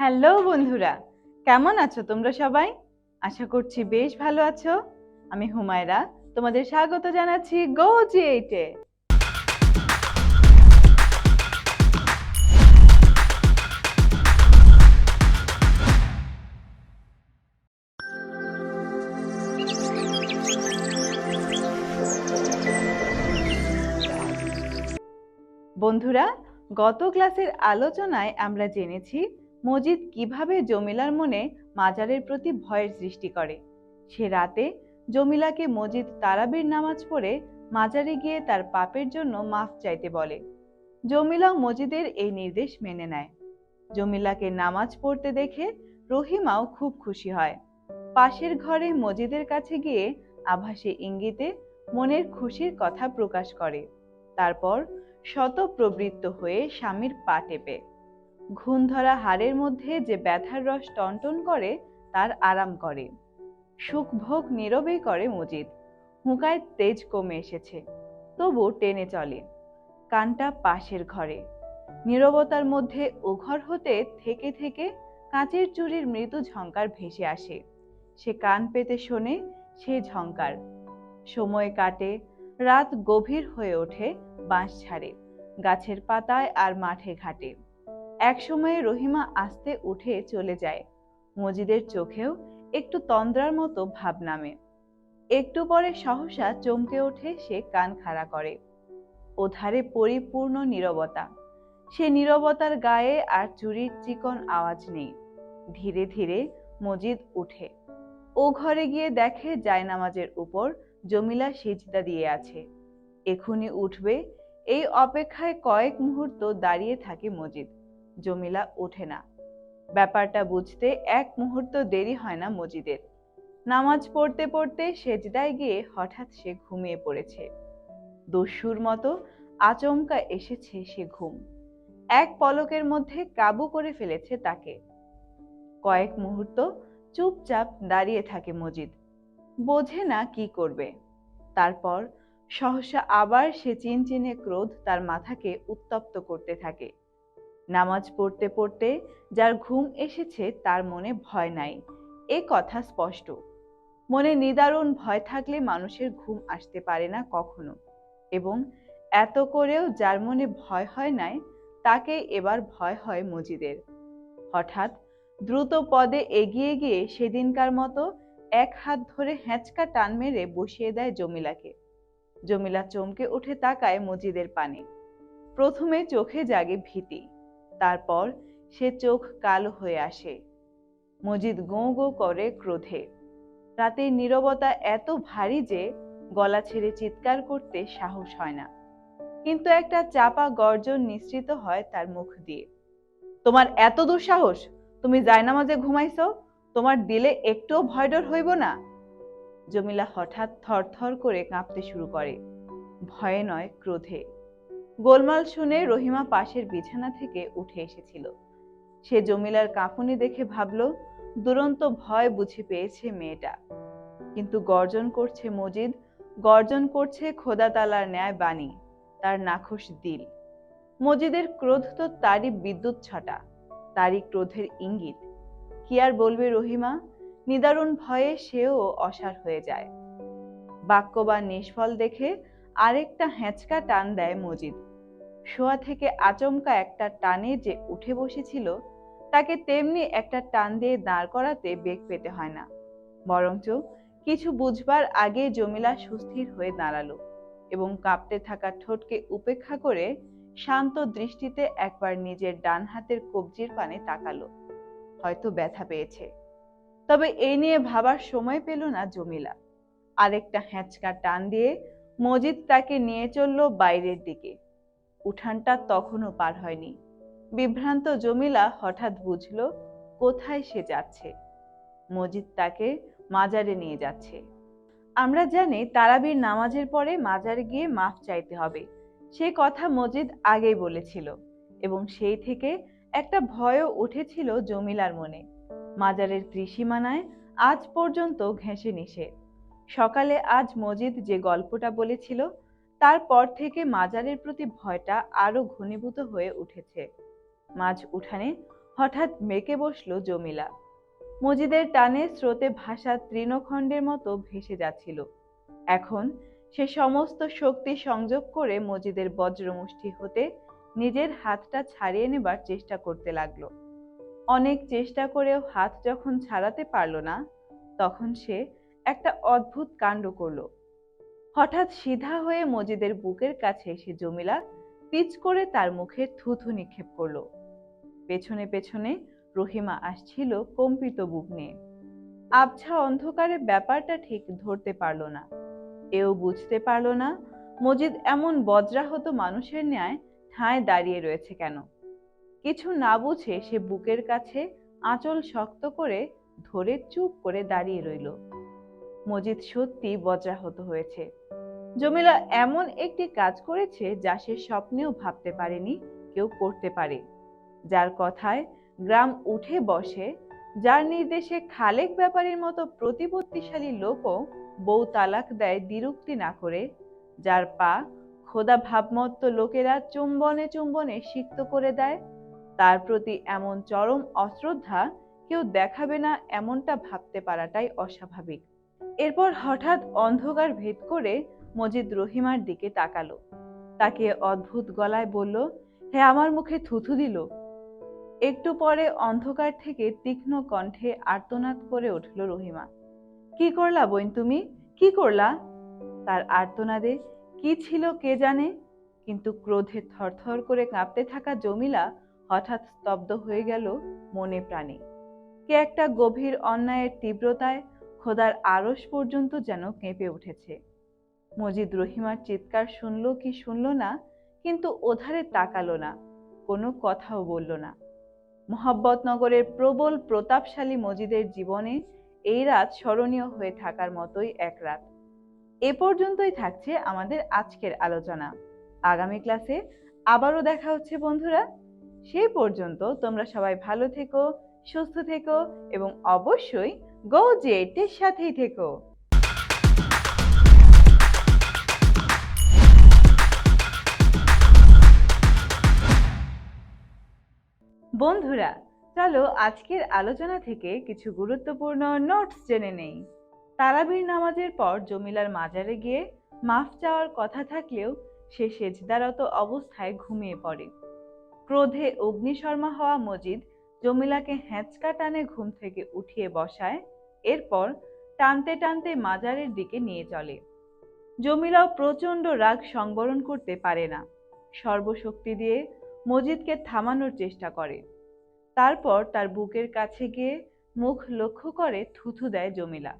Hello বন্ধুরা, কেমন আছো তোমরা সবাই? আশা করছি বেশ ভালো আছো। আমি হুমায়রা, তোমাদের স্বাগত জানাচ্ছি গো জি এইটে বন্ধুরা, গত ক্লাসের আলোচনায় আমরা জেনেছি মজিদ কীভাবে জমিলার মনে মাজারের প্রতি ভয়ের সৃষ্টি করে? সে রাতে জমিলাকে মজিদ তারাবির নামাজ পড়ে মাজারে গিয়ে তার পাপের জন্য মাফ চাইতে বলে। জমিলা মজিদের এই নির্দেশ মেনে নেয়। জমিলাকে নামাজ পড়তে দেখে রহিমাও খুব খুশি হয়। পাশের ঘরে মজিদের কাছে গিয়ে আভাসে ইঙ্গিতে মনের খুশির কথা প্রকাশ করে। তারপর শতপ্রবৃত্ত হয়ে স্বামীর পা টেপে। ঘুণ ধরা হাড়ের মধ্যে যে ব্যথার রস টনটন করে, তার আরাম করে। সুখ ভোগ নীরবেই করে মজিদ। হুঁকায় তেজ কমে এসেছে। তবু টেনে চলে। কানটা পাশের ঘরে। নীরবতার মধ্যে ওঘর হতে থেকে থেকে কাঁচের চুরির মৃদু ঝঙ্কার ভেসে আসে। সে কান পেতে শোনে সে ঝঙ্কার সময় কাটে, রাত গভীর হয়ে ওঠে, বাঁশ ছাড়ে, গাছের পাতায় আর মাঠে ঘাটে। এক সময়ে রহিমা আস্তে উঠে চলে যায়। মজিদের চোখেও একটু তন্দ্রার মতো ভাব নামে। একটু পরে সহসা চমকে ওঠে সে কান খাড়া করে। ওধারে পরিপূর্ণ নীরবতা। সে নীরবতার গায়ে আর চুরির চিকন আওয়াজ নেই। ধীরে ধীরে মজিদ উঠে। ও ঘরে গিয়ে দেখে জায়নামাজের উপর জমিলা সিজদা দিয়ে আছে। এখুনি উঠবে, এই অপেক্ষায় কয়েক মুহূর্ত দাঁড়িয়ে থাকে মজিদ। জমিলা ওঠে না। ব্যাপারটা বুঝতে এক মুহূর্ত দেরি হয় না মজিদের। নামাজ পড়তে পড়তে সেজদায় গিয়ে হঠাৎ সে ঘুমিয়ে পড়েছে। দস্যুর মতো আচমকা এসেছে সে ঘুম। এক পলকের মধ্যে কাবু করে ফেলেছে তাকে। কয়েক মুহূর্ত চুপচাপ দাঁড়িয়ে থাকে মজিদ। বোঝে না কি করবে। তারপর সহসা আবার সে চিনচিনে ক্রোধ তার মাথাকে উত্তপ্ত করতে থাকে। নামাজ পড়তে পড়তে যার ঘুম এসেছে তার মনে ভয় নাই। এ কথা স্পষ্ট। মনে নিদারুণ ভয় থাকলে মানুষের ঘুম আসতে পারে না কখনো। এবং এত করেও যার মনে ভয় হয় নাই, তাকে এবার ভয় হয় মজিদের। হঠাৎ দ্রুত পদে এগিয়ে গিয়ে সেদিনকার মতো এক হাত ধরে হ্যাঁচকা টান মেরে বসিয়ে দেয় জমিলাকে। জমিলা চমকে উঠে তাকায় মজিদের পানে। প্রথমে চোখে জাগে ভীতি। তারপর সে চোখ কালো হয়ে আসে। মজিদ গোঁ গো করে ক্রোধে। রাতের নীরবতা এত ভারী যে গলা ছেড়ে চিৎকার করতে সাহস হয় না। কিন্তু একটা চাপা গর্জন নিঃসৃত হয় তার মুখ দিয়ে। তোমার এত দুঃসাহস? তুমি জায়নামাজে ঘুমাইছ? তোমার দিলে একটুও ভয় ডর হইব না? জমিলা হঠাৎ থরথর করে কাঁপতে শুরু করে। ভয়ে নয়, ক্রোধে। গোলমাল শুনে রহিমা পাশের বিছানা থেকে উঠে এসেছিল। সে জমিলার কাঁপুনি দেখে ভাবল, দুরন্ত ভয় বুঝে পেয়েছে মেয়েটা। কিন্তু গর্জন করছে মজিদ, গর্জন করছে খোদা তালার ন্যায় বাণী, তার নাখোশ দিল। মজিদের ক্রোধ তো তারই বিদ্যুৎ ছটা, তারই ক্রোধের ইঙ্গিত। কি আর বলবে রহিমা? নিদারুণ ভয়ে সেও অসার হয়ে যায়। বাক্য বা নিষ্ফল দেখে আরেকটা হ্যাঁচকা টান দেয় মজিদ। শোয়া থেকে আচমকা একটা টানে যে উঠে বসেছিল, তাকে তেমনি একটা টান দিয়ে দাঁড় করাতে বেগ পেতে হয় না। বরঞ্চ কিছু বুঝবার আগে জমিলা সুস্থির হয়ে দাঁড়াল এবং কাঁপতে থাকা ঠোঁটকে উপেক্ষা করে শান্ত দৃষ্টিতে একবার নিজের ডান হাতের কবজির পানে তাকালো। হয়তো ব্যথা পেয়েছে। তবে এই নিয়ে ভাবার সময় পেল না জমিলা। আরেকটা হ্যাঁচকা টান দিয়ে মজিদ তাকে নিয়ে চলল বাইরের দিকে। উঠানটা তখনও পার হয়নি। বিভ্রান্ত জমিলা হঠাৎ বুঝল, কোথায় সে যাচ্ছে? মজিদ তাকে মাজারে নিয়ে যাচ্ছে। আমরা জানি তারাবির নামাজের পরে মাজারে গিয়ে মাফ চাইতে হবে। সে কথা মজিদ আগেই বলেছিল এবং সেই থেকে একটা ভয়ও উঠেছিল জমিলার মনে। মাজারের ত্রিসীমানায় আজ পর্যন্ত ঘেঁষে নিষে সকালে আজ মজিদ যে গল্পটা বলেছিল তারপর থেকে মাজারের প্রতি ভয়টা আরও ঘনীভূত হয়ে উঠেছে। মাঝ উঠানে হঠাৎ মেকে বসল জমিলা। মজিদের টানে স্রোতে ভাসা তৃণখণ্ডের মতো ভেসে যাচ্ছিল। এখন সে সমস্ত শক্তি সংযোগ করে মজিদের বজ্রমুষ্টি হতে নিজের হাতটা ছাড়িয়ে নেবার চেষ্টা করতে লাগল। অনেক চেষ্টা করেও হাত যখন ছাড়াতে পারল না, তখন সে একটা অদ্ভুত কাণ্ড করল। হঠাৎ সিধা হয়ে মজিদের বুকের কাছে এসে জমিলা পিচ করে তার মুখে থুথু নিক্ষেপ করল। পেছনে পেছনে রহিমা আসছিল কম্পিত বুক নিয়ে। আবছা অন্ধকারে ব্যাপারটা ঠিক ধরতে পারল না। এও বুঝতে পারল না মজিদ এমন বজ্রাহত মানুষের ন্যায় ঠায় দাঁড়িয়ে রয়েছে কেন। কিছু না বুঝে সে বুকের কাছে আঁচল শক্ত করে ধরে চুপ করে দাঁড়িয়ে রইল। মজিদ সত্যি বজ্রাহত হয়েছে। জমিলা এমন একটি কাজ করেছে যা সে স্বপ্নেও ভাবতে পারেনি কেউ করতে পারে। যার কথায় গ্রাম উঠে বসে, যার নির্দেশে খালেক ব্যাপারীর মতো প্রতিপত্তিশালী লোকও বউ তালাক দেয় দ্বিরুক্তি না করে, যার পা খোদা ভাবমত্ত লোকেরা চুম্বনে চুম্বনে সিক্ত করে দেয়, তার প্রতি এমন চরম অশ্রদ্ধা কেউ দেখাবে না এমনটা ভাবতে পারাটাই অস্বাভাবিক। এরপর হঠাৎ অন্ধকার ভেদ করে মজিদ রহিমার দিকে তাকালো। তাকে অদ্ভুত গলায় বলল, হে আমার মুখে থুথু দিল। একটু পরে অন্ধকার থেকে তীক্ষ্ণ কণ্ঠে আর্তনাদ করে উঠল রহিমা। কি করলা বইন তুমি? কি করলা? তার আর্তনাদে, কি ছিল কে জানে? কিন্তু ক্রোধে থরথর করে কাঁপতে থাকা জমিলা হঠাৎ স্তব্ধ হয়ে গেল মনে প্রাণে। কে একটা গভীর অন্যায়ের তীব্রতায় খোদার আড়স পর্যন্ত যেন কেঁপে উঠেছে। মজিদ রহিমার চিৎকার শুনল কি শুনল না, কিন্তু ওধারে তাকালো না, কোনো কথাও বলল না। মোহাব্বতনগরের প্রবল, প্রতাপশালী মজিদের জীবনে এই রাত স্মরণীয় হয়ে থাকার মতোই এক রাত। এ পর্যন্তই থাকছে আমাদের আজকের আলোচনা। আগামী ক্লাসে আবারও দেখা হচ্ছে বন্ধুরা। সেই পর্যন্ত তোমরা সবাই ভালো থেকো, সুস্থ থেকো এবং অবশ্যই গো জেটের সাথেই থেকো। বন্ধুরা, চলো আজকের আলোচনা থেকে কিছু গুরুত্বপূর্ণ নোটস জেনে নেই। তারাবির নামাজের পর জমিলার মাজারে গিয়ে মাফ চাওয়ার কথা থাকলেও সে সেজদারত অবস্থায় ঘুমিয়ে পড়ে। ক্রোধে অগ্নিশর্মা হওয়া মজিদ জমিলাকে হ্যাঁচকা টানে ঘুম থেকে উঠিয়ে বসায় এরপর টানতে টানতে মাজারের দিকে নিয়ে চলে। জমিলাও প্রচণ্ড রাগ সংবরণ করতে পারে না। সর্বশক্তি দিয়ে মজিদকে থামানোর চেষ্টা করে। তারপর তার বুকের কাছে গিয়ে মুখ লক্ষ্য করে থুথু দেয় জমিলা।